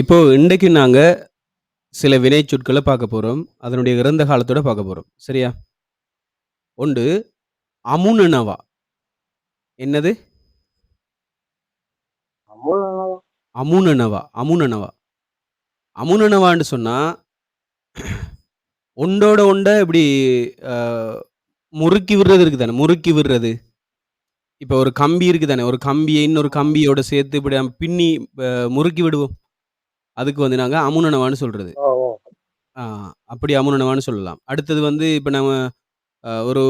இப்போ இன்றைக்கு நாங்க சில வினைச் சொற்கள பார்க்க போறோம். அதனுடைய இறந்த காலத்தோட பார்க்க போறோம். சரியா? ஒன்று அமுனனவா. என்னது? அமுனனவா? அமுனனவா, அமுனனவா. அமுனனவான்னு சொன்னா ஒண்டோட ஒண்ட இப்படி முறுக்கி விடுறது இருக்கு தானே, முறுக்கி விடுறது. இப்ப ஒரு கம்பி இருக்கு தானே, ஒரு கம்பிய இன்னொரு கம்பியோட சேர்த்து இப்படி பின்னி முறுக்கி விடுவோம். அதுக்கு வந்து நாங்க அமுனனவான்னு! ஆ அப்படி அமுனனவான்னு சொல்லலாம். அடுத்தது வந்து இப்ப நம்ம ஒரு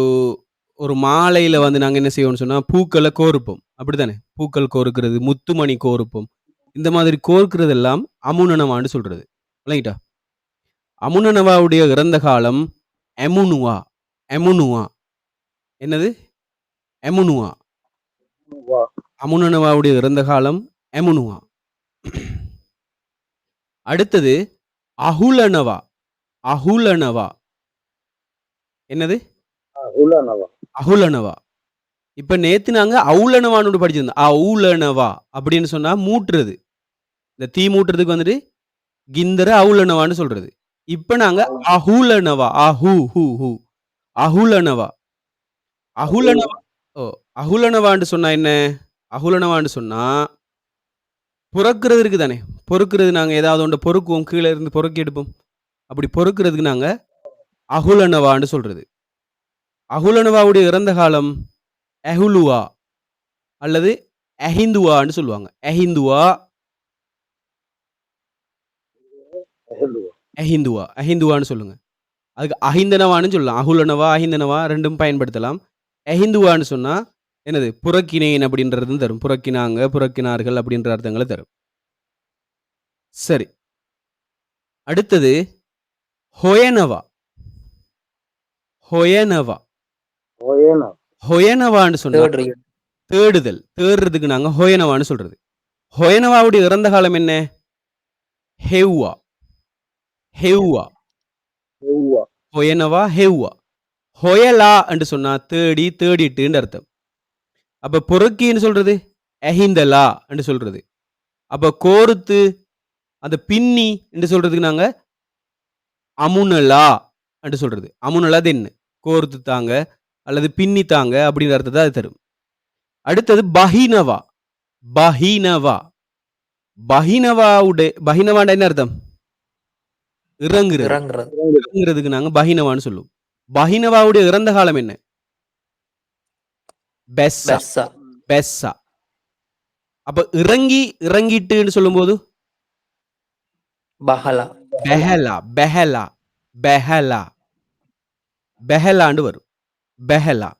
ஒரு மாலையில வந்து நாங்க என்ன செய்வோம்னு சொன்னா, பூக்கள கோர்ப்போம். அப்படித்தானே? பூக்கள் கோர்க்கிறது, முத்துமணி கோர்ப்போம். இந்த மாதிரி கோர்க்கிறதெல்லாம் அமுனனவான்னு சொல்றது. விளங்கிட்டா? அமுனனவாவுடைய இறந்த காலம் எமுனுவா, எமுனுவா. என்னது? எமுனுவா. அமுனனவாவுடைய இறந்த காலம் எமுனுவா. அடுத்தது அகுலனவா, அகுலனவா. என்னது? அகுலனவா. இப்ப நேத்து நாங்க அவுலனவான்னு படிச்சிருந்தோம். அவுலனவா அப்படின்னு சொன்னா மூட்டுறது. இந்த தீ மூட்டுறதுக்கு வந்துட்டு கிந்தர அவுலனவான்னு சொல்றது. இப்ப நாங்க அஹுலனவா, அஹு ஹு ஹு. அகுலனவா. அகுலனவா ஓ! அகுலனவான்னு சொன்னா என்ன? அகுலனவான்னு சொன்னா பொறுக்கிறது இருக்குது தானே. பொறுக்கிறது நாங்கள் ஏதாவது ஒன்று பொறுக்குவோம். கீழே இருந்து பொறுக்கி எடுப்போம். அப்படி பொறுக்கிறதுக்கு நாங்கள் அகுலனவான்னு சொல்கிறது அகுலனவாவுடைய இறந்த காலம் அஹுலுவா அல்லது அஹிந்துவான்னு சொல்லுவாங்க. அஹிந்துவா அஹிந்துவா அஹிந்துவான்னு சொல்லுங்க. அதுக்கு அஹிந்தனவான்னு சொல்லலாம். அகுலனவா, அஹிந்தனவா ரெண்டும் பயன்படுத்தலாம். அஹிந்துவான்னு சொன்னால் என்னது? புறக்கினேன் அப்படின்றதும் தரும். புறக்கினாங்க, புறக்கினார்கள் அப்படின்ற அர்த்தங்கள தரும். சரி. அடுத்தது ஹொயனவா. ஹொயனவா. ஹொயனவான்னு சொன்னா. தேடுதல். தேடுறதுக்கு நாங்க ஹொயனவான்னு சொல்றது. ஹொயனவாவுடைய இறந்த காலம் என்ன? ஹெவ்வா. ஹெவ்வா. ஹொயனவா, ஹெவ்வா. ஹொயலா என்று சொன்னா தேடி, தேடிட்டுன்னு அர்த்தம். அப்ப பொறுக்கின்னு சொல்றது எஹிந்தலா என்று சொல்றது. அப்ப கோர்த்து அந்த பின்னி என்று சொல்றதுக்கு நாங்க அமுனலா என்று சொல்றது. அமுனலா தென்னு. கோர்த்து தாங்க அல்லது பின்னி தாங்க அப்படின்ற அர்த்தத்தை அது தரும். அடுத்தது பஹினவா. பஹினவா. பஹினவாவுடைய பஹினவாண்டா என்ன அர்த்தம்? இறங்குறது. இறங்குறது. இறங்குறதுக்கு நாங்க பஹினவான்னு சொல்லுவோம். பஹினவாவுடைய இறந்த காலம் என்ன? பெஸ்ஸா. பெஸ்ஸா. அப்ப இறங்கி இறங்கிட்டுன்னு சொல்லும்போது பஹலா. பெஹலா, பெஹலா, பெஹலா. பெஹலான்னு வரும். பெஹலா.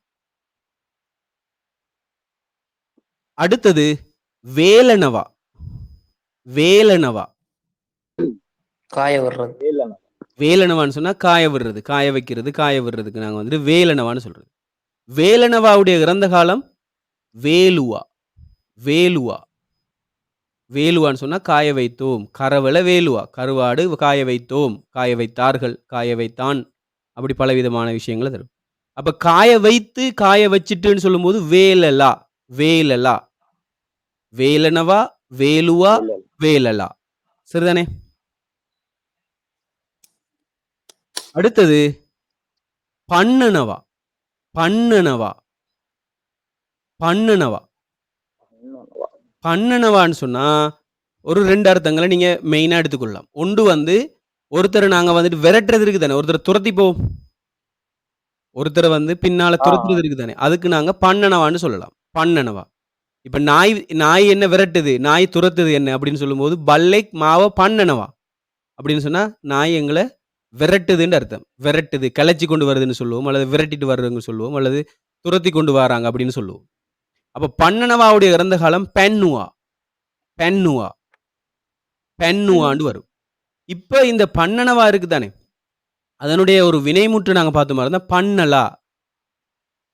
அடுத்தது வேலனவா. வேலனவா. காய விடுறது. வேலனா. வேலனவான்னு சொன்னா காய விடுறது. காய வைக்கிறது, காய விடுறதுக்கு நாங்க வந்துட்டு வேலனவான்னு சொல்றது. வேலனவாவுடைய இறந்த காலம் வேலுவா. வேலுவா. வேலுவான்னு சொன்னால் காய வைத்தோம். கரவள வேலுவா. கருவாடு காய வைத்தோம். காய வைத்தார்கள். காய வைத்தான். அப்படி பலவிதமான விஷயங்களை தரும். அப்போ காய வைத்து, காய வச்சுட்டுன்னு சொல்லும்போது வேலலா, வேலலா. வேலனவா, வேலுவா, வேலலா. சரிதானே? அடுத்தது பண்ணனவா. பண்ணனவா. பண்ணனவா. பண்ணனவான்னு சொன்னா ஒரு 2 அர்த்தங்கள நீங்க மெயினா எடுத்துக்கொள்ளலாம். ஒன்று வந்து ஒருத்தர நாங்க வந்துட்டு விரட்டுறது இருக்கு தானே. ஒருத்தர துரத்தி போவோம். ஒருத்தர வந்து பின்னால. துரத்துறது இருக்கு தானே. அதுக்கு நாங்க பண்ணனவான்னு சொல்லலாம். பண்ணனவா. இப்ப நாய் நாய் என்ன விரட்டுது? நாய் துரத்துது என்ன அப்படின்னு சொல்லும்போது பல்லைக் மாவ பண்ணனவா. அப்படின்னு சொன்னா நாய் எங்கள விரட்டுதுன்னு அர்த்தம். விரட்டுது, கலைச்சி கொண்டு வருதுன்னு சொல்லுவோம். அல்லது விரட்டிட்டு வர்றதுன்னு சொல்லுவோம். அல்லது துரத்தி கொண்டு வராங்க அப்படின்னு சொல்லுவோம். அப்போ பண்ணனவாவுடைய இறந்த காலம் பென்னுவா. பென்னுவா. பென்னுவான்னு வரும். இப்போ இந்த பண்ணனவா இருக்குதானே அதனுடைய ஒரு வினைமுற்று நாங்கள் பார்த்த மாதிரி இருந்தால் பண்ணலா.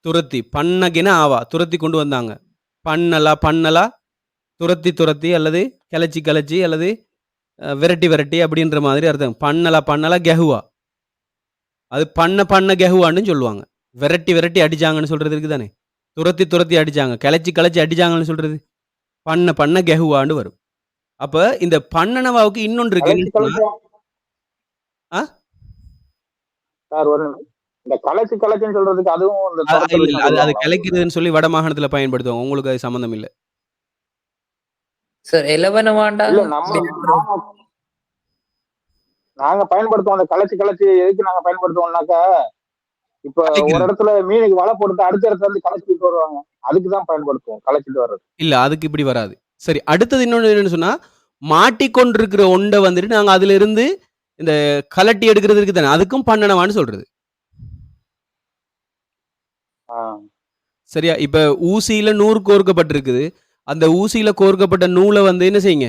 துரத்தி பண்ணகின ஆவா. துரத்தி கொண்டு வந்தாங்க. பண்ணலா, பண்ணலா. துரத்தி, துரத்தி அல்லது கிளச்சி கிளச்சி அல்லது விரட்டி, விரட்டி அப்படின்ற மாதிரி அர்த்தம். பண்ணலா, பண்ணலா கெஹுவா. அது பண்ண, பண்ண கெஹுவான்னு சொல்லுவாங்க. விரட்டி, விரட்டி அடிச்சாங்கன்னு சொல்றது இருக்கு தானே. துரத்தி, துரத்தி அடிச்சாங்க. கெளச்சி, கெளச்சி அடிச்சாங்கன்னு சொல்றது. பண்ண, பண்ண கெஹுவான்னு வரும். அப்ப இந்த பண்ணனவாவுக்கு இன்னொன்று இருக்கு ஆ? சார் ஒரு. இந்த கலைச்சு கலைச்சுன்னு சொல்றதுக்கு அதுவும் அது? கலைக்கிறதுன்னு சொல்லி வட மாகாணத்துல பயன்படுத்துவாங்க உங்களுக்கு அது சம்பந்தம் இல்ல சார் எலவன வேண்டாம் இல்ல நம்ம நாங்க- பயன்படுத்துவோம். அந்த கலைச்சு கலைச்சு எதுக்கு நாங்க பயன்படுத்துவோம்னாக்கா இப்ப ஒரு இடத்துல மீனுக்கு வலை போட்டு அடுத்த இடத்துல இருந்து கலைச்சிட்டு வருவாங்க. அதுக்கு தான் பயன்படுத்துவோம் கலைச்சிட்டு வர்றது. இல்ல அதுக்கு இப்படி வராது. சரி அடுத்தது இன்னொன்று என்னன்னு சொன்னா மாட்டிக்கொண்டிருக்கிற ஒண்டை வந்துட்டு நாங்க அதுல இருந்து இந்த கலட்டி எடுக்கிறது இருக்கு தானே அதுக்கும் பண்ணனவான்னு சொல்றது. ஆ. சரியா? இப்ப ஊசியில நூறு கோர்க்கப்பட்டிருக்குது. அந்த ஊசியில் கோர்க்கப்பட்ட நூலை வந்து என்ன செய்யுங்க?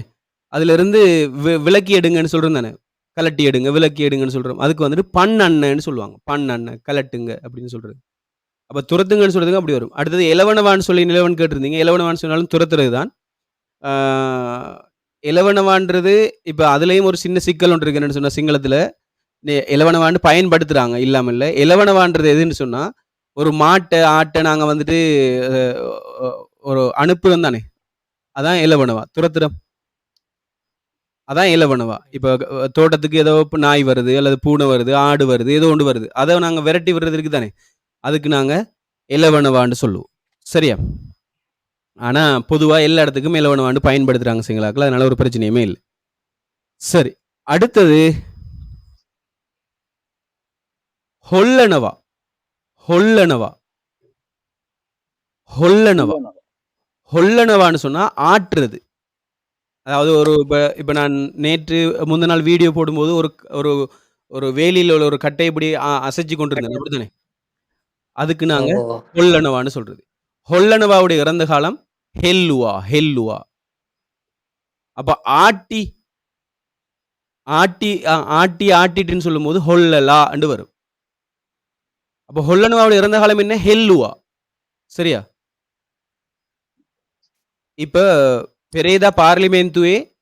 அதுலருந்து வி- விலக்கி எடுங்கன்னு சொல்கிறேன் தானே. கலட்டி எடுங்க விளக்கி எடுங்கன்னு சொல்கிறோம் அதுக்கு வந்துட்டு பண்ணண்ணன்னு சொல்லுவாங்க. பண்ணண்ண கலட்டுங்க அப்படின்னு சொல்கிறது அப்போ துரத்துங்கன்னு சொல்கிறதுங்க அப்படி வரும். அடுத்தது இலவனவான்னு சொல்லி நிலவன் கேட்டிருந்தீங்க. இலவனவான்னு சொன்னாலும் துரத்துறது தான் இலவனவான்றது இப்போ அதுலேயும் ஒரு சின்ன சிக்கல் ஒன்று இருக்கு. என்னன்னு சொன்னால் சிங்களத்துல நெ- இலவனவான்னு பயன்படுத்துறாங்க இல்லாம இலவனவான்றது எதுன்னு சொன்னால் ஒரு மாட்டை ஆட்டை நாங்கள் வந்துட்டு ஒரு அனுப்புறம் தானே? அதான் இலவனவா துரத்துறம். அதான் இலவனவா இப்போ தோட்டத்துக்கு ஏதோ நாய் வருது அல்லது பூனை வருது ஆடு வருது ஏதோ ஒன்று வருது. அதை நாங்கள் விரட்டி விடுறதுக்கு தானே? அதுக்கு நாங்கள் இல்லை பண்ணுவான்னு சொல்லுவோம். சரியா? ஆனால் பொதுவாக எல்லா இடத்துக்கும் இலவனவாண்டு பயன்படுத்துகிறாங்க சிங்களாக்கள். அதனால ஒரு பிரச்சனையுமே இல்லை. சரி. அடுத்தது ஹொல்லனவா? ஹொல்லனவா? ஹொல்லனவா? ஹொல்லனவான்னு சொன்னா ஆட்டுறது. அதாவது ஒரு இப்போ இப்போ நான் நேற்று முந்தின நாள் வீடியோ போடும்போது ஒரு ஒரு ஒரு வேலியில் உள்ள ஒரு கட்டையை இப்படி அ- அசைச்சு கொண்டிருந்தேன். அப்படித்தானே? அதுக்கு நாங்க ஓ. ஹொல்லனவான்னு சொல்றது. ஹொல்லனவாவுடைய இறந்த காலம் ஹெல்லுவா ஹெல்லுவா. அப்ப ஆட்டி ஆட்டி ஆட்டி ஆட்டிட்டுன்னு சொல்லும்போது ஹொல்லலா அண்டு வரும். அப்ப ஹொல்லனவாவுடைய இறந்த காலம் என்ன? ஹெல்லுவா. சரியா? இப்போ பெரேதா பார்லிமெண்ட்டுவே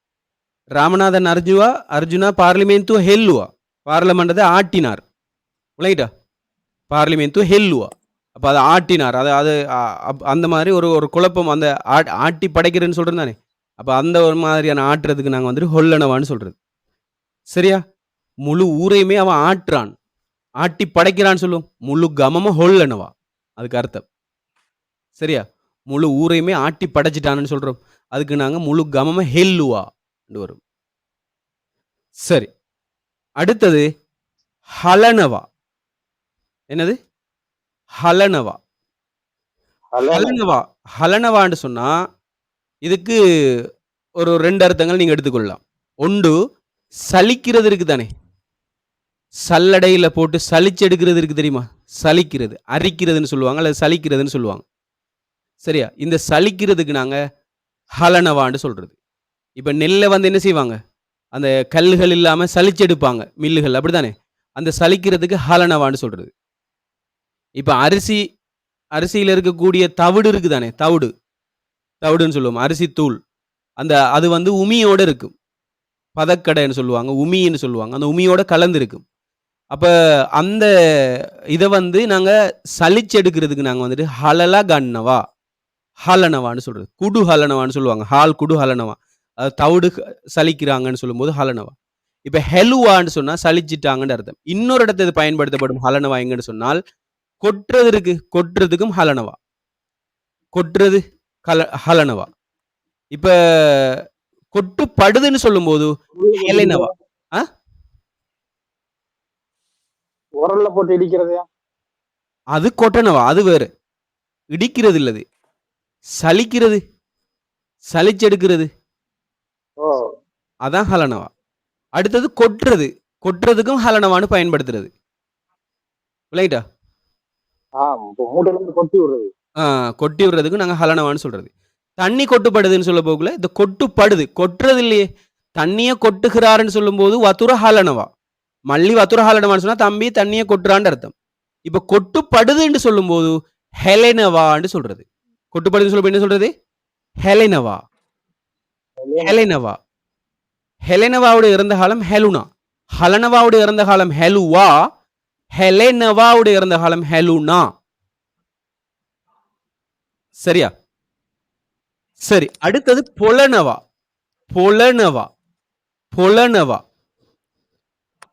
ராமநாதன் அர்ஜுவா அர்ஜுனா பார்லிமெண்ட்டு ஹெல்லுவா. பார்லமெண்டதை ஆட்டினார். விளையிட்டா பார்லிமெண்ட்டு ஹெல்லுவா. அப்போ அதை ஆட்டினார். அதை அது அப்- அந்த மாதிரி ஒரு ஒரு குழப்பம் அந்த ஆட்- ஆட்டி படைக்கிறேன்னு சொல்கிறேன் தானே? அப்போ அந்த ஒரு மாதிரியான ஆட்டுறதுக்கு நாங்கள் வந்துட்டு ஹொல்லனவான்னு சொல்கிறது சரியா? முழு ஊரையுமே அவன் ஆட்டுறான். ஆட்டி படைக்கிறான்னு சொல்லுவோம் முழு கமமாக ஹொல்லனவா. அதுக்கு அர்த்தம். சரியா? முழு ஊரையுமே ஆட்டி படைச்சிட்டான்னு சொல்கிறோம் அதுக்கு நாங்கள் முழு கமம ஹெல்லுவா வரும். சரி. அடுத்தது ஹலனவா. என்னது? ஹலனவா. ஹலனவா. ஹலனவான்னு சொன்னா இதுக்கு ஒரு ரெண்டு அர்த்தங்கள் நீங்க எடுத்துக்கொள்ளலாம். ஒன்று சலிக்கிறது இருக்கு தானே. சல்லடையில போட்டு சலிச்சு எடுக்கிறது இருக்கு தெரியுமா? சலிக்கிறது அரிக்கிறதுன்னு சொல்லுவாங்க அல்லது சலிக்கிறதுன்னு சொல்லுவாங்க. சரியா? இந்த சலிக்கிறதுக்கு நாங்கள் ஹலனவான்னு சொல்கிறது இப்போ நெல்லை வந்து என்ன செய்வாங்க? அந்த கல்லுகள் இல்லாமல் சலிச்செடுப்பாங்க மில்லுகள் அப்படிதானே அந்த சலிக்கிறதுக்கு ஹலனவான்னு சொல்கிறது இப்போ அரிசி அரிசியில் இருக்கக்கூடிய தவிடு இருக்குது தானே தவிடு. தவிடுன்னு சொல்லுவோம் அரிசி தூள். அந்த அது வந்து உமியோடு இருக்கும். பதக்கடைன்னு சொல்லுவாங்க உமின்னு சொல்லுவாங்க அந்த உமியோட கலந்து இருக்கும் அந்த இதை வந்து நாங்கள் சலிச்செடுக்கிறதுக்கு நாங்கள் வந்துட்டு ஹலலா கண்ணவா ஹலனவான்னு சொல்றது. குடு ஹலனவான்னு சொல்லுவாங்க. ஹால் குடு ஹலனவா. அது தவிடு சலிக்கிறாங்கன்னு சொல்லும்போது ஹலனவா. இப்ப ஹெலுவான்னு சொன்னா சலிச்சிட்டாங்கன்னு அர்த்தம். இன்னொரு இடத்துல பயன்படுத்தப்படும். ஹலனவா எங்கன்னு சொன்னால் கொட்டுறது இருக்கு. கொட்டுறதுக்கும் ஹலனவா. கொட்டுறது கல ஹலனவா. இப்ப கொட்டுப்படுதுன்னு சொல்லும்போது ஹெலனவா. உரல்ல போட்டு இடிக்கிறது அது கொட்டனவா. அது வேறு. இடிக்கிறது இல்லது சலிக்கிறது சலிச்செடுக்கிறது. ஓ. அதான் ஹலனவா. அடுத்தது கொட்டுறது கொட்டுறதுக்கும் ஹலனவான்னு பயன்படுத்துறது. இருந்து கொட்டி விடுறது. கொட்டி விடுறதுக்கு நாங்கள் ஹலனவான்னு சொல்றது. தண்ணி கொட்டுப்படுதுன்னு சொல்ல போகல இந்த கொட்டுப்படுது கொட்டுறது இல்லையே. தண்ணியை கொட்டுகிறாருன்னு சொல்லும்போது வத்துர ஹலனவா. மல்லி வத்துர ஹலனவான்னு சொன்னா தம்பி தண்ணியை கொட்டுறான்னு அர்த்தம். இப்ப கொட்டுப்படுதுன்னு சொல்லும்போது ஹெலெனவான்னு சொல்றது. கொட்டுப்படுதுன்னு சொல்லும்போது என்ன சொல்றது? ஹெலெனவா. ஹெலெனவா. ஹெலெனவாவுடைய இறந்த காலம் ஹெலுனா. ஹலனவாவுடைய இறந்த காலம் ஹெலுவா. ஹெலெனவாவுடைய இறந்த காலம் ஹெலுனா. சரியா? சரி அடுத்தது பொலனவா. பொலனவா. பொலனவா.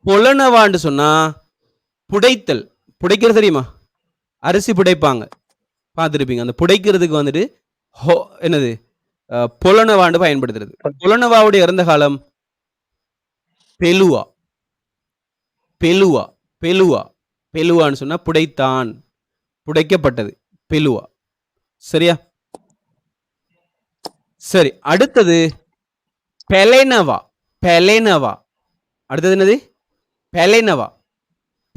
பொலனவான்னு சொன்னா புடைத்தல். புடைக்கிறது தெரியுமா? அரிசி புடைப்பாங்க. பார்த்துருப்பீங்க. அந்த புடைக்கிறதுக்கு வந்துட்டு ஹோ என்னது? அஹ், பொலனவான்னு பயன்படுத்துறது. பொலனவாவுடைய இறந்த காலம் பெலுவா. பெலுவா பெலுவா பெலுவான்னு சொன்னா புடைத்தான். புடைக்கப்பட்டது பெலுவா. சரியா? சரி அடுத்தது பெலைனவா பெலைனவா. அடுத்தது என்னது? பெலைனவா.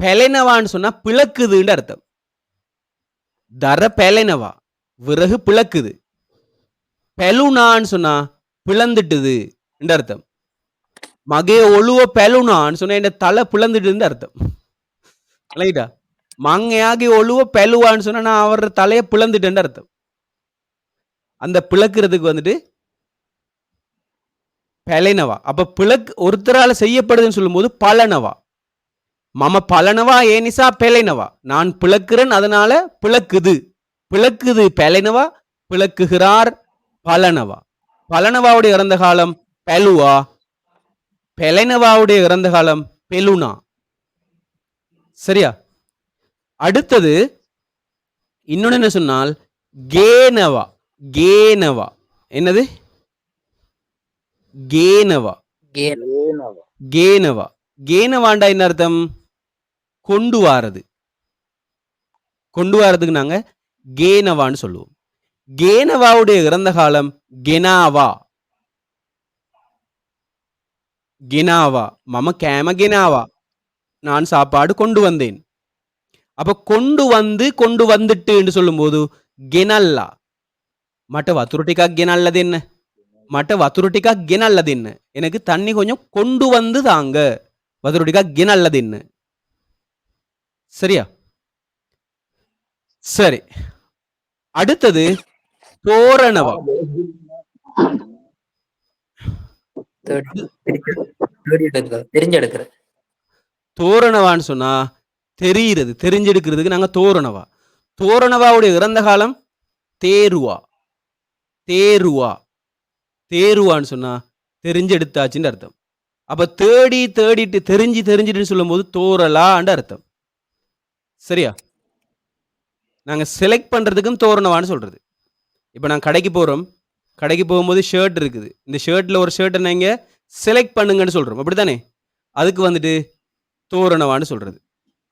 பெலைனவான்னு சொன்னா பிளக்குதுன்னு அர்த்தம். தர பெலைனவா? விறகு பிளக்குது. பெலுனான்னு சொன்னா பிளந்துட்டுது அர்த்தம். மகே ஒழுவ பெலுனான்னு சொன்னா என் தலை பிளந்துட்டுன்னு அர்த்தம். ரைட்டா மங்கையாகி ஒழுவ பெலுவான்னு சொன்னா நான் அவர் தலையை பிளந்துட்டேன்னு அர்த்தம். அந்த பிளக்குறதுக்கு வந்துட்டு பெலைனவா? அப்ப பிளக் ஒருத்தரால செய்யப்படுதுன்னு சொல்லும்போது பலனவா? மம பலனவா ஏனிசா பெலைனவா? நான் பிளக்குறேன் அதனால பிளக்குது. பிளக்குது பெலைனவா? பிளக்குகிறார் பலனவா? பலனவாவுடைய இறந்த காலம் பெலுவா? பெலைனவாவுடைய இறந்த காலம் பெலுனா? சரியா? அடுத்தது இன்னொன்னு என்ன சொன்னால் கேனவா? கேனவா. என்னது? கேனவா. கேன் ஏனவா கேனவா. கேனவாண்டா என்ன அர்த்தம்? கொண்டு வாரது. கொண்டு வாரதுக்கு நாங்கள் கேனவான்னு சொல்லுவோம். கேனவாவுடைய இறந்த காலம் கெனாவா. கெனாவா. மம கேம கெனாவா. நான் சாப்பாடு கொண்டு வந்தேன். அப்போ கொண்டு வந்து கொண்டு வந்துட்டுன்னு சொல்லும்போது கெனல்லா. மட்ட வத்துருட்டிக்கா கெனல்லது என்ன? மட்ட வத்துருட்டிக்கா கெனல்லது என்ன? எனக்கு தண்ணி கொஞ்சம் கொண்டு வந்து தாங்க. வதுருடிக்கா கெனல்லது என்ன? சரியா? சரி. அடுத்தது தோரணவா தேடி தேடி எடுக்கிறது தெரிஞ்செடுக்கிறது தோரணவான்னு சொன்னா தெரிகிறது தெரிஞ்செடுக்கிறதுக்கு நாங்க தோரணவா. தோரணவாவுடைய இறந்த காலம் தேருவா. தேருவா. தேருவான்னு சொன்னா தெரிஞ்செடுத்தாச்சுன்னு அர்த்தம். அப்ப தேடி தேடிட்டு தெரிஞ்சு தெரிஞ்சிட்டுன்னு சொல்லும்போது தோரலான்னு அர்த்தம். சரியா? நாங்கள் செலக்ட் பண்ணுறதுக்கும் தோரணவான்னு சொல்கிறது இப்போ நான் கடைக்கு போகிறோம் கடைக்கு போகும்போது ஷர்ட் இருக்குது. இந்த ஷர்ட்டில் ஒரு ஷர்ட்டை நீங்கள் செலக்ட் பண்ணுங்கன்னு சொல்றோம். அப்படித்தானே? அதுக்கு வந்துட்டு தோரணவான்னு சொல்கிறது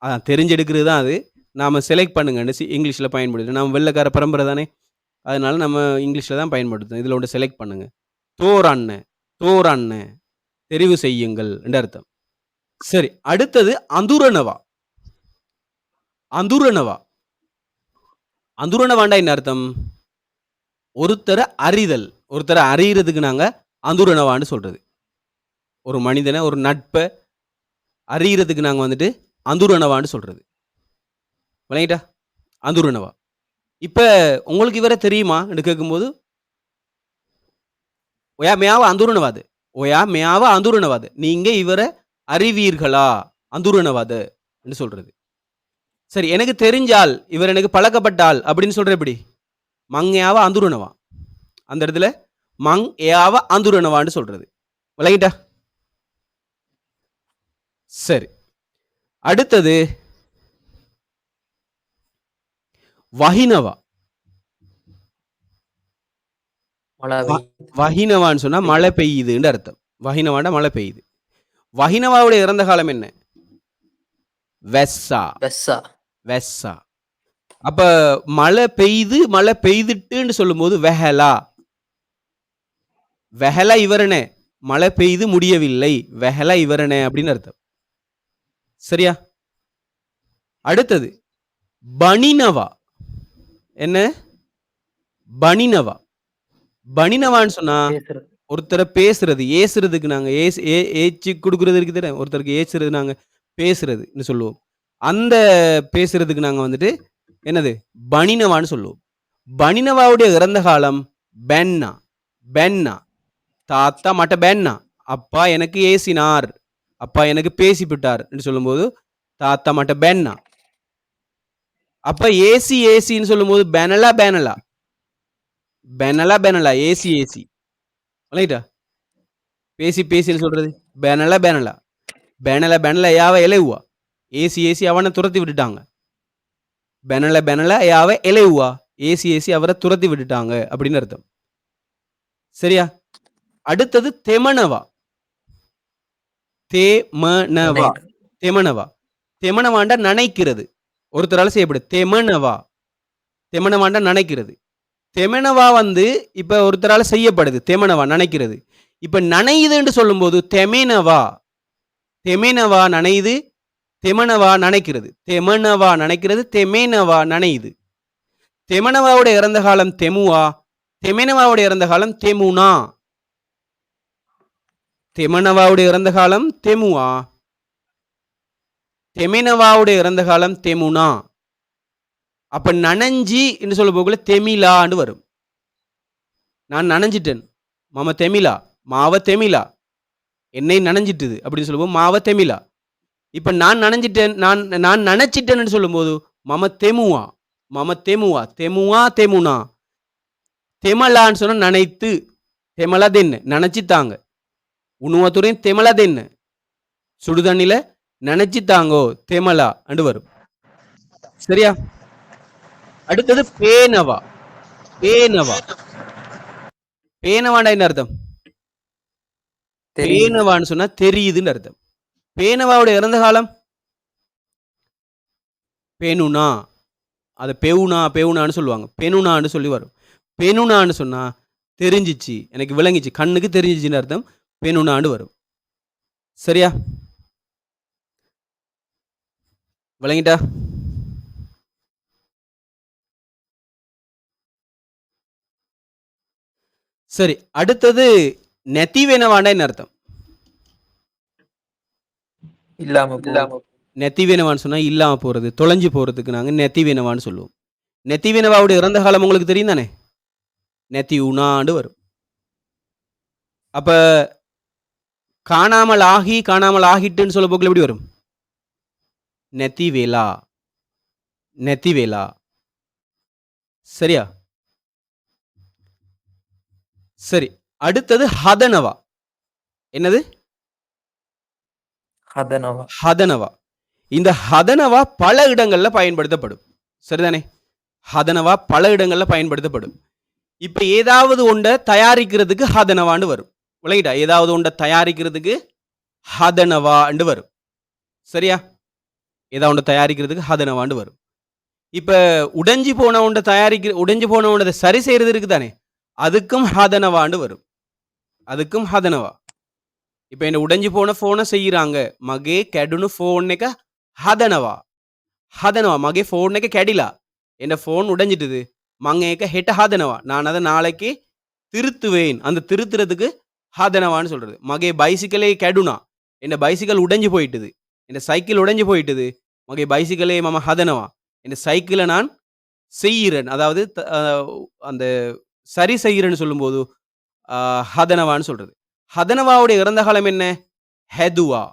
அதான் தெரிஞ்செடுக்கிறது தான் அது. நாம் செலக்ட் பண்ணுங்கன்னு சி- இங்கிலீஷ்ல பயன்படுத்தும் நம்ம வெள்ளக்கார பரம்பரை தானே? அதனால நம்ம இங்கிலீஷில் தான் பயன்படுத்தும் இதில் ஒன்று செலக்ட் பண்ணுங்கள் தோராண்ண தோராண்ண தெரிவு செய்யுங்கள் என்று அர்த்தம். சரி அடுத்தது அந்துரணவா. அந்துரணவா? அந்துரணவாண்டா என்ன அர்த்தம்? ஒருத்தரை அறிதல். ஒருத்தரை அறியறதுக்கு நாங்கள் அந்துரணவான்னு சொல்கிறது ஒரு மனிதனை ஒரு நட்பை அறியறதுக்கு நாங்கள் வந்துட்டு அந்துரணவான்னு சொல்கிறது விளங்கிட்டா? அந்துரணவா. இப்போ உங்களுக்கு இவரை தெரியுமா? என்று கேட்கும்போது ஒயா மேயாவ அந்துரணவாது. ஒயா மேயாவ அந்துரணவாது. நீங்கள் இவரை அறிவீர்களா? அந்துரணவாது. என்று சொல்கிறது சரி எனக்கு தெரிஞ்சால் இவர் எனக்கு பழக்கப்பட்டால் அப்படின்னு சொல்ற எப்படி? மங்கையாவ அந்துரணவா அந்த இடத்துல மங் ஏவ அந்துரணவான்னு சொல்றது. விளங்கிட்டா? சரி. அடுத்தது வஹினவா? வஹினவான்னு சொன்னா மழை பெய்யுதுன்னு அர்த்தம். வஹினவாண்டா மழை பெய்யுது. வஹினவாவுடைய இறந்த காலம் என்ன? வெஸ்ஸா. பெஸ்ஸா வெஸ்ஸா. அப்ப மழை பெய்து மழை பெய்துட்டுன்னு சொல்லும்போது வெஹலா. வெஹலா இவரனே. மழை பெய்து முடியவில்லை. வெஹலா இவரனே அப்படின்னு அர்த்தம். சரியா? அடுத்தது பனினவா. என்ன? பனினவா. பனினவான்னு சொன்னா ஒருத்தரை பேசுறது. ஏசுறதுக்கு நாங்க ஏசு ஏ ஏச்சு கொடுக்கறது இருக்குது தானே ஒருத்தருக்கு ஏசுறது நாங்க பேசுறதுன்னு சொல்லுவோம். அந்த பேசுறதுக்கு நாங்கள் வந்துட்டு என்னது? பனினவான்னு சொல்லுவோம். பனினவாவுடைய இறந்த காலம் பென்னா. பென்னா. தாத்தா மட்ட பென்னா. அப்பா எனக்கு ஏசினார். அப்பா எனக்கு பேசிவிட்டார் என்று சொல்லும்போது தாத்தா மட்ட பென்னா. அப்ப ஏசி ஏசின்னு சொல்லும்போது பெனலா பெனலா. பெனலா பெனலா. AC AC. ரைட்டா பேசி பேசின்னு சொல்றது. பெனலா பேனலா. பெனலா பெனலா யாவ இலைவா ஏசி ஏசி அவனை துரத்தி விட்டுட்டாங்க. பெனல பெனல யாவ? எலைவுவா ஏசி ஏசி அவரை துரத்தி விட்டுட்டாங்க அப்படின்னு அர்த்தம். சரியா? அடுத்தது தெமனவா? தேமனவா. தெமனவா. தெமனவாண்டா நனைக்கிறது. ஒருத்தரால செய்யப்படும் தெமனவா. தெமனவாண்டா நனைக்கிறது. தெமனவா வந்து இப்ப ஒருத்தரால செய்யப்படுது. தெமனவா நனைக்கிறது. இப்ப நனையுதுன்னு சொல்லும்போது தெமேனவா? தெமேனவா நனையுது. தெமனவா நனைக்கிறது. தெமனவா நனைக்கிறது தெமேனவா நனையுது. தெமனவாவோட இறந்த காலம் தெமுவா? தெமேனவாவோட இறந்த காலம் தெமுனா? தெமனவாவுடைய இறந்த காலம் தெமுவா? தெமினவாவுடைய இறந்த காலம் தெமுனா? அப்ப நனைஞ்சி என்று சொல்ல போகல தெமிலான்னு வரும். நான் நனைஞ்சிட்டேன். மாம தெமிலா. மாவ தெமிலா. என்னை நனைஞ்சிட்டுது அப்படின்னு சொல்லுவோம் மாவ தெமிலா. இப்ப நான் நனைஞ்சிட்டேன் நான் நான் நினைச்சிட்டேன்னு சொல்லும்போது மம தெமுவா மம தெமுவா தெமுவா தெமுனா. தெமலான்னு சொன்னா நனைத்து தெமலதென்னு நினைச்சித்தாங்க. உணுவத்துறையும் தெமலதென்னு சுடுதண்ணில நினைச்சித்தாங்கோ தெமலா அண்டு வரும். சரியா? அடுத்தது பேனவா பேனவா. பேனவாண்டா என்ன அர்த்தம்? பேனவான்னு சொன்னா தெரியுதுன்னு அர்த்தம். பேனவாவுடைய இறந்த காலம்? பேணுனா அதை பெவுனா பெவுனான்னு சொல்லுவாங்க. பெணுனான்னு சொல்லி வரும். பெணுனான்னு சொன்னால் தெரிஞ்சிச்சு எனக்கு விளங்கிச்சு. கண்ணுக்கு தெரிஞ்சிச்சுன்னு அர்த்தம். பெணுனான்னு வரும். சரியா? விளங்கிட்டா? சரி அடுத்தது நெத்திவேனவாண்டா என்ன அர்த்தம். இல்லாம இல்லாம நெத்திவேனவான்னு சொன்னா இல்லாம போறது தொலைஞ்சு போறதுக்கு நாங்க நெத்திவேனவான்னு சொல்லுவோம். நெத்திவேனவாவுடைய இறந்த காலம் உங்களுக்கு தெரியும் தானே? நெத்தி உணாண்டு வரும். அப்ப காணாமல் ஆகி காணாமல் ஆகிட்டுன்னு சொல்ல போக்கில் எப்படி வரும்? நெத்திவேலா நெத்திவேலா சரியா? சரி. அடுத்தது ஹதனவா. என்னது? ஹதனவா. ஹதனவா. இந்த ஹதனவா பல இடங்கள்ல பயன்படுத்தப்படும். சரிதானே? ஹதனவா பல இடங்கள்ல பயன்படுத்தப்படும். இப்ப ஏதாவது ஒன்றை தயாரிக்கிறதுக்கு ஹதனவான்னு வரும். விளங்கிட்டா? ஏதாவது ஒன்றை தயாரிக்கிறதுக்கு ஹதனவாண்டு வரும். சரியா? ஏதாவது ஒன்றை தயாரிக்கிறதுக்கு ஹதனவாண்டு வரும். இப்போ உடைஞ்சு போன ஒன்றை தயாரிக்கிற உடைஞ்சு போன ஒன்றை சரி செய்கிறது இருக்குதானே? அதுக்கும் ஹதனவாண்டு வரும். அதுக்கும் ஹதனவா. இப்ப என்ன உடைஞ்சு போன போனை செய்யறாங்க மகே கெடுனு ஃபோன் එක හදනවා හදනවා මගේ ෆෝන් එක කැඩිලා என் ஃபோன் உடைஞ்சிட்டுது மங்க ஏக்க ஹெட்ட ஹாதனவா நான் அதை நாளைக்கு திருத்துவேன் அந்த திருத்துறதுக்கு ஹாதனவான்னு சொல்றது மகே பைசிக்கலே கெடுனா என் பைசிக்கல் உடைஞ்சு போயிட்டுது என் சைக்கிள் உடைஞ்சு போயிட்டுது மகே பைசிக்கலே மம ஹதனவா என் சைக்கிளை நான் செய்கிறேன் அதாவது த- அஹ் அந்த சரி செய்கிறேன்னு சொல்லும்போது ஆஹ், ஹதனவான்னு சொல்றது ஹதனவாவுடைய இறந்த காலம் என்ன? ஹெதுவா.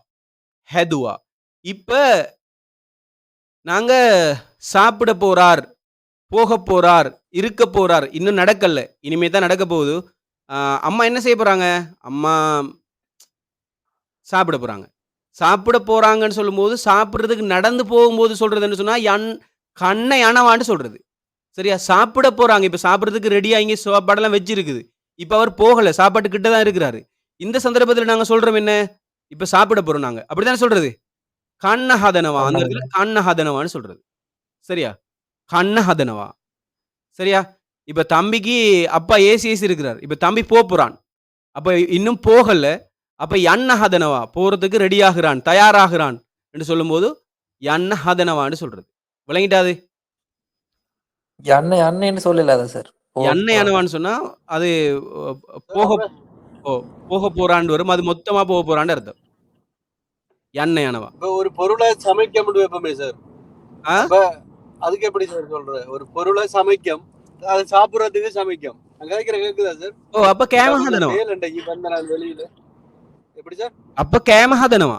ஹெதுவா. இப்போ நாங்க சாப்பிட போறார் போக போறார் இருக்க போறார் இன்னும் நடக்கல. இனிமே தான் நடக்க போகுது. அம்மா என்ன செய்ய போறாங்க? அம்மா சாப்பிட போறாங்க. சாப்பிட போறாங்கன்னு சொல்லும்போது சாப்பிட்றதுக்கு நடந்து போகும்போது சொல்றதுன்னு சொன்னா என் கண்ணை அணவான்னு சொல்றது. சரியா? சாப்பிட போறாங்க. இப்போ சாப்பிட்றதுக்கு ரெடியாக இங்கே சாப்பாடெல்லாம் வச்சிருக்குது. இப்போ அவர் போகலை. சாப்பாட்டு கிட்ட தான் இருக்கிறாரு. இந்த சந்தர்ப்பத்தில் நாங்க சொல்றோம் என்ன? இப்ப சாப்பிட போறோம் நாங்க. அப்படித்தானே சொல்றது? கண்ணஹதனவா? அந்த இடத்துல கண்ணஹதனவான்னு சொல்றது. சரியா? கண்ணஹதனவா. சரியா? இப்ப தம்பிக்கு அப்பா ஏசி ஏசி இருக்கிறார். இப்ப தம்பி போறான். அப்ப இன்னும் போகல. அப்ப எண்ணஹதனவா போறதுக்கு ரெடி ஆகிறான் தயாராகிறான் என்று சொல்லும்போது எண்ணஹதனவான்னு சொல்றது. விளங்கிட்டாது எண்ணெய் எண்ணெய்னு சொல்லல சார். எண்ணெய் அணவான்னு சொன்னா அது போக ஓ போக போறான்னு வரும். அது மொத்தமா போக போறான்னு அர்த்தம். எண்ணெய் அணவா. இப்ப ஒரு பொருளை சமைக்க முடியும் எப்பவுமே சார். அதுக்கு எப்படி சார் சொல்ற ஒரு பொருளை சமைக்கும் அதை சாப்பிடுறதுக்கு சமைக்கும். அங்க கேட்கிற கேக்குதா சார்? ஓ அப்ப கேமஹதனவா வந்த நான் வெளியில. எப்படி சார்? அப்ப கேமஹதனவா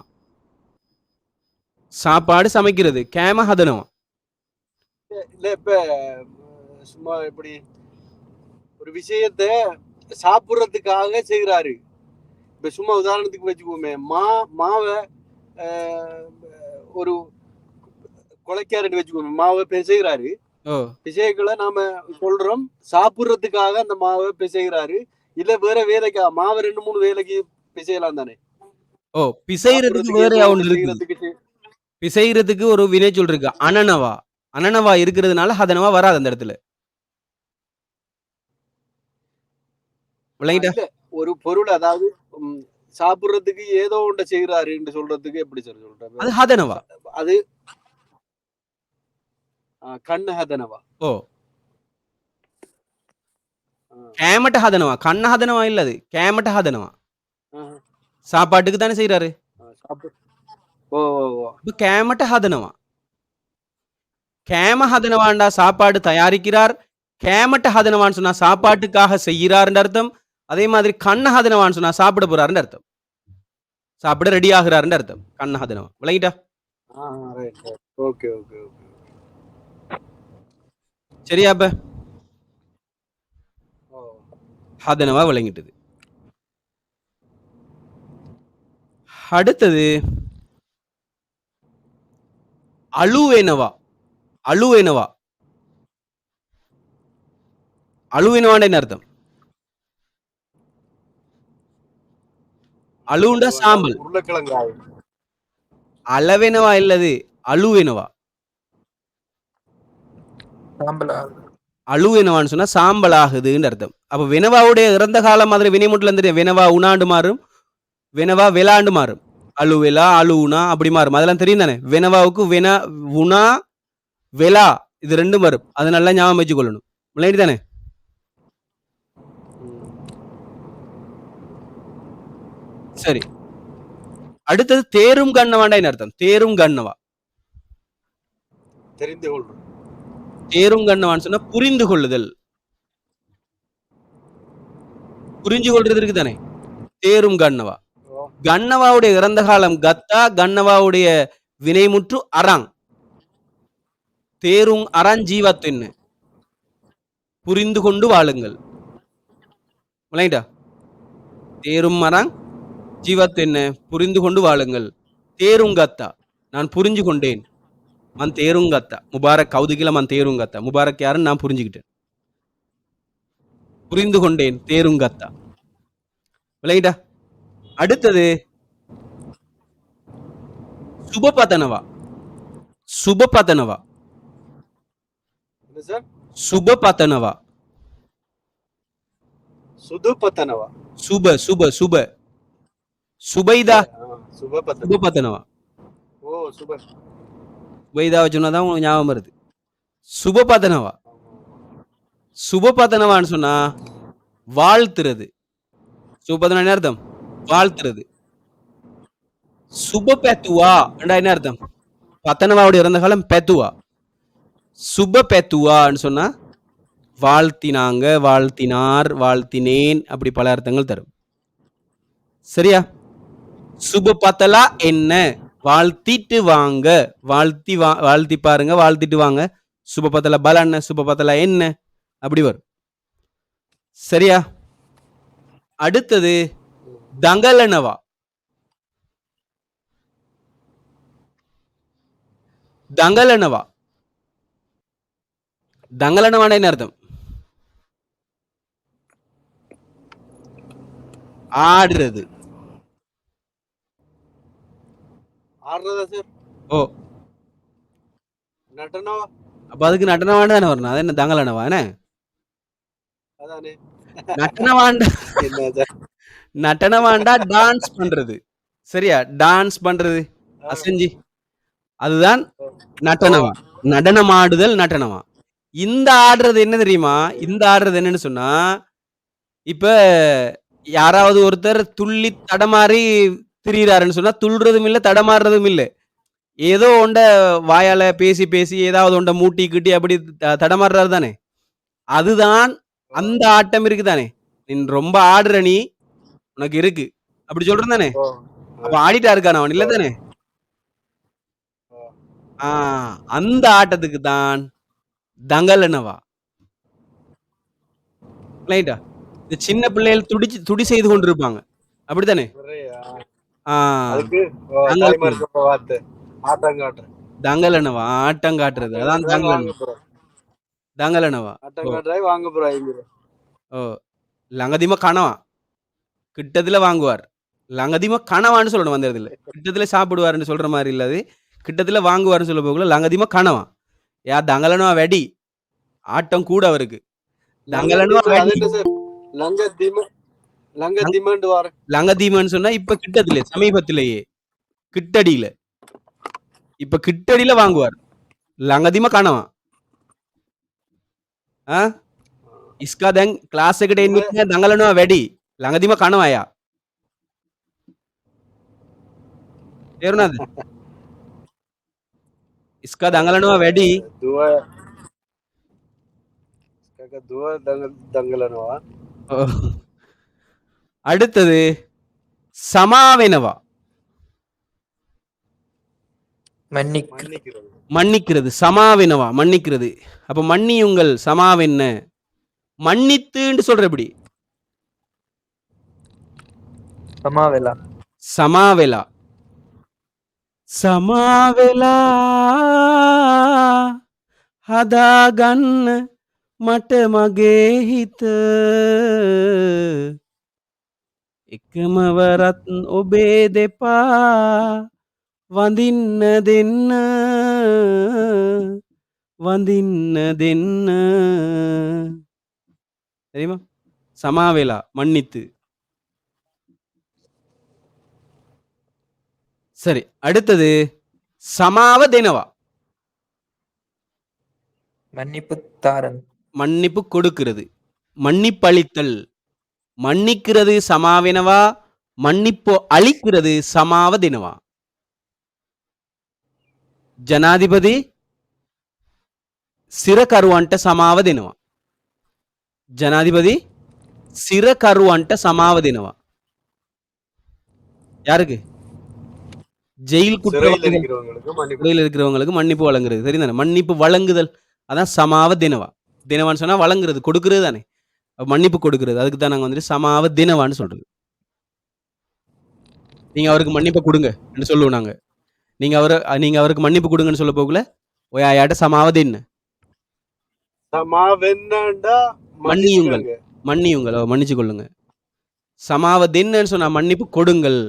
சாப்பாடு சமைக்கிறது கேமஹதனவா இல்ல இப்ப சும்மா இப்படி ஒரு விஷயத்த சாப்பிடுறதுக்காக செய்யறாரு இப்ப சும்மா உதாரணத்துக்கு வச்சுக்குவோமே மா மாவை ஒரு கொலைக்காரன் வச்சுக்குவோமே மாவை பிசைகிறாரு பிசைகளை நாம சொல்றோம் சாப்பிடுறதுக்காக அந்த மாவை பிசைகிறாரு இல்ல வேற வேலைக்கா மாவை ரெண்டு மூணு வேலைக்கு பிசையலாம் தானே. ஓ பிசைறதுக்கு வேற செய்- பிசைறதுக்கு ஒரு வினைச்சொல் இருக்கு அனனவா. அனனவா இருக்கிறதுனால ஹதனவா வராது அந்த இடத்துல விளங்கிட்டா இல்ல, ஒரு பொருள் அதாவது சாப்பிடுறதுக்கு ஏதோ ஒன்றை செய்யறாருன்னு சொல்றதுக்கு எப்படி சார் சொல்றேன் அது ஹதனவா? அது ஆ, கண்ணு ஹதனவா? ஓ. கேமட்ட ஹதனவா? கண்ண ஹதனவா இல்ல அது. கேமட்ட ஹதனவா. சாப்பாட்டுக்கு தானே செய்யறாரு கேமட்ட ஹதனவா? கேம ஹதனவாண்டா சாப்பாடு தயாரிக்கிறார். கேமட்ட ஹதனவான்னு சொன்னா சாப்பாட்டுக்காக செய்கிறார்ன்ற அர்த்தம். அதே மாதிரி கண்ண ஹதனவான்னு சொன்னா சாப்பிட போறாருன்னு அர்த்தம். சாப்பிட ரெடி ஆகுறாருன்னு அர்த்தம். கண்ண ஹதனவா விளங்கிட்டா ஓகே ஓகே ஓகே சரியா அப்ப? ஹதனவா விளங்கிட்டது. அடுத்தது அழுவேனவா? அழுவேனவா? அழுவேனவாண்ட என்ன அர்த்தம்? அழுவுண்டா சாம்பல். உருளைக்கிழங்காய். அளவெனவா இல்லது அழுவேனவா? சாம்பலா. அழுவேனவான்னு சொன்னா சாம்பல் ஆகுதுன்னு அர்த்தம். அப்ப வினவாவுடைய இறந்த காலம் மாதிரி வினைமுட்டில் இருந்து வினவா உணாண்டு மாறும் வினவா வெளாண்டு மாறும். அழுவெலா அழுவுனா அப்படி மாறும். அதெல்லாம் தெரியும் தானே? வினவாவுக்கு வின உணா வெலா இது ரெண்டும் வரும். அதை நல்லா ஞாபகம் வச்சு கொள்ளணும் விளையாடி தானே? சரி. அடுத்தது தேரும் கண்ணவாண்டா என்ன அர்த்தம்? தேரும் கண்ணவா? தெரிந்து கொள்றோம் தேரும் கண்ணவான்னு சொன்னா புரிந்து கொள்ளுதல். புரிஞ்சு கொள்றது இருக்கு தானே தேரும் கண்ணவா. கண்ணவாவுடைய இறந்த காலம் கத்தா கண்ணவாவுடைய வினைமுற்று அறாங். தேரும் அறான் ஜீவத்தின்னு. புரிந்து கொண்டு வாழுங்கள். விளையாண்டா தேரும் அறாங் ஜீவத்தின்னு புரிந்து கொண்டு வாழுங்கள். தேருங்கத்தா. நான் புரிஞ்சு கொண்டேன். மன் தேருங்கத்தா. முபாரக் கௌதுகில மன் தேருங்கத்தா. முபாரக் யாருன்னு நான் புரிஞ்சுக்கிட்டேன். புரிந்து கொண்டேன். தேருங்கத்தா. விளையாண்டா அடுத்தது சுபபதனவா? சுபபதனவா? என்ன சுபபதனவா? சுதுபத்தனவா சுப சுப சுப. சுபைதா. ஆ, சுபபத்தன சுபபதனவா ஓ சுப. சுபைதாவை சொன்னாதான் உங்களுக்கு ஞாபகம் வருது. சுபபதனவா சுபபதனவான்னு சொன்னா வாழ்த்துறது. சுபபதனம் என்ன அர்த்தம்? வாழ்த்துறது. சுப பெத்துவா? என்ன அர்த்தம்? பத்தனவாவுடைய இறந்த காலம் பெத்துவா? சுப பெத்துவான்னு சொன்னா வாழ்த்தினாங்க வாழ்த்தினார் வாழ்த்தினேன் அப்படி பல அர்த்தங்கள் தரும். சரியா? சுப பத்தலா என்ன? வாழ்த்திட்டு வாங்க. வாழ்த்தி வா வாழ்த்தி பாருங்க வாழ்த்திட்டு வாங்க. சுப பத்தலா பல என்ன? சுப பத்தல என்ன? அப்படி வரும். சரியா? அடுத்தது தங்கலனவா? தங்கலனவா? தங்கலனவான என்ன அர்த்தம்? ஆடுறது. ஆடுறதா சார்? ஓ. நடனவா? அப்ப அதுக்கு நடனவாண்ட தானே வரணும் அது என்ன தங்கலனவா? என்ன? அதானே. நடனவாண்ட நடனவாண்டா டான்ஸ் பண்றது. சரியா? டான்ஸ் பண்றது. அசைஞ்சு. அதுதான் நடனமா நடனமாடுதல் நடனமா இந்த ஆடுறது என்ன தெரியுமா? இந்த ஆடுறது என்னன்னு சொன்னா இப்ப யாராவது ஒருத்தர் துள்ளி தடமாறி திரியிறாருன்னு சொன்னா துள்றதும் இல்ல தடமாறுறதும் இல்ல. ஏதோ ஒண்ட வாயால பேசி பேசி ஏதாவது ஒண்ட மூட்டி கிட்டி அப்படி தடமாறுறாரு தானே. அதுதான் அந்த ஆட்டம் இருக்கு தானே. நீ ரொம்ப ஆடுற நீ உனக்கு இருக்கு. அப்படி சொல்றேன் தானே. அப்ப ஆடிட்டா இருக்கான அவன் இல்ல தானே? ஆ அந்த ஆட்டத்துக்கு தான் தங்கலனவா. ரைட்டா இந்த சின்ன பிள்ளைகள் துடிச்சு துடி செய்து கொண்டிருப்பாங்க. அப்படித்தானே? அதுக்கு வார்த்தை தங்கலனவா ஆட்டம் காட்டுறது. அதான் வாங்க தங்கலனவா போறோம். தங்கலனவா ஆட்டம் ஓ. காட்டுறாய் வாங்க போறாங்க ஓ. லங்கதிம கனவா? கிட்டத்துல வாங்குவார். லங்கதிம கனவான்னு சொல்லணும் அந்த இடத்துல கிட்டத்துல சாப்பிடுவாருன்னு சொல்ற மாதிரி இல்லாது கிட்டத்துல வாங்குவாருன்னு சொல்ல போகல லங்கதிம கனவா. யா தங்கலனவா வெடி. ஆட்டம் கூட அவருக்கு. தங்கலனவா லங்க லங்க திம லங்க லங்க- திமண்டு வார லங்கதீமன்னு சொன்னா இப்ப கிட்டத்துல சமீபத்திலேயே கிட்டடியில இப்ப கிட்டடியில வாங்குவார் லங்கதிம கனவா ஆ ඉස්කා දැන් ක්ලාස් එකට එන්නෙත් නෑ දඟලනවා වැඩි ළඟදිම කනවා අයා තේරුණාද ඉස්කා දඟලනවා වැඩි දුව කක දුව දඟ දඟලනවා ඔව්. அடுத்தது சமாவெனவா மன்னிக்கு மன்னிக்கிறது மன்னிக்கிறது சமாவெனவா மன்னிக்கிறது அப்ப மன்னியுங்கள் சமாவென்ன மன்னித்துன்னு சொல்ற எப்படி சமாவேலா සමාවෙලා සමාවෙලා හදාගන්න මට මගේ හිත එකමවරත් ඔබේ දෙපා වඳින්න දෙන්න වඳින්න දෙන්න தெரியுமா சமாவேலா மன்னித்து சரி அடுத்தது சமாவ தினவா மன்னிப்பு தாரன் மன்னிப்பு கொடுக்கிறது மன்னிப்பளித்தல் மன்னிக்கிறது சமாவினவா மன்னிப்பு அளிக்கிறது சமாவ தினவா ஜனாதிபதி සිරකරුවන්ට සමාව දෙනවා. ජනාධිපති සිරකරුවන්ට සමාව දෙනවා. யாருக்கு ஜெயில் சிறையில் குற்றவாளிகள் இருக்கிறவங்களுக்கு மன்னிப்பு சிறையில் இருக்கிறவங்களுக்கு மன்னிப்பு வழங்குறது தெரியுதானே மன்னிப்பு வழங்குதல் அதான் சமாவ தினவா தினவான்னு சொன்னா வழங்குறது கொடுக்கிறது தானே அப்ப மன்னிப்பு கொடுக்கிறது. அதுக்கு தான் நாங்க வந்துட்டு சமாவ தினவான்னு சொல்றது. நீங்க அவருக்கு மன்னிப்பு கொடுங்க என்று சொல்லுவோம் நாங்க. நீங்க அவரை நீங்க அவருக்கு மன்னிப்பு கொடுங்கன்னு சொல்ல போகல. ஒயாட்ட சமாவ தின்னு? சமாவென்னண்டா மன்னியுங்கள். மன்னியுங்கள். மன்னிச்சு கொள்ளுங்க. சமாவ தின்னு சொன்னா மன்னிப்பு கொடுங்கள்.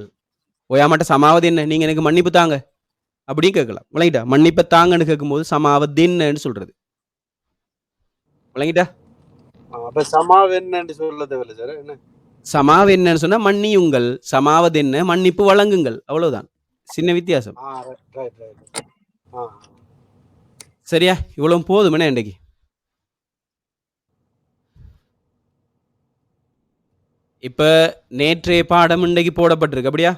ஒயாமட்ட சமாவ தின்ன. நீங்க எனக்கு மன்னிப்பு தாங்க. அப்படின்னு கேட்கலாம். விளங்கிட்டா? மன்னிப்பை தாங்கன்னு கேட்கும்போது சமாவ தின்னு சொல்றது. விளங்கிட்டா? அப்ப சொல்ல தேவையில்ல சார் என்ன? சமாவ என்னன்னு சொன்னா மன்னியுங்கள் சமாவது என்ன மன்னிப்பு வழங்குங்கள் அவ்வளவுதான். சின்ன வித்தியாசம். சரியா? இவ்வளவு போதும் இன்றைக்கு? இப்ப நேற்றைய பாடம் இன்றைக்கு போடப்பட்டிருக்கு அப்படியா?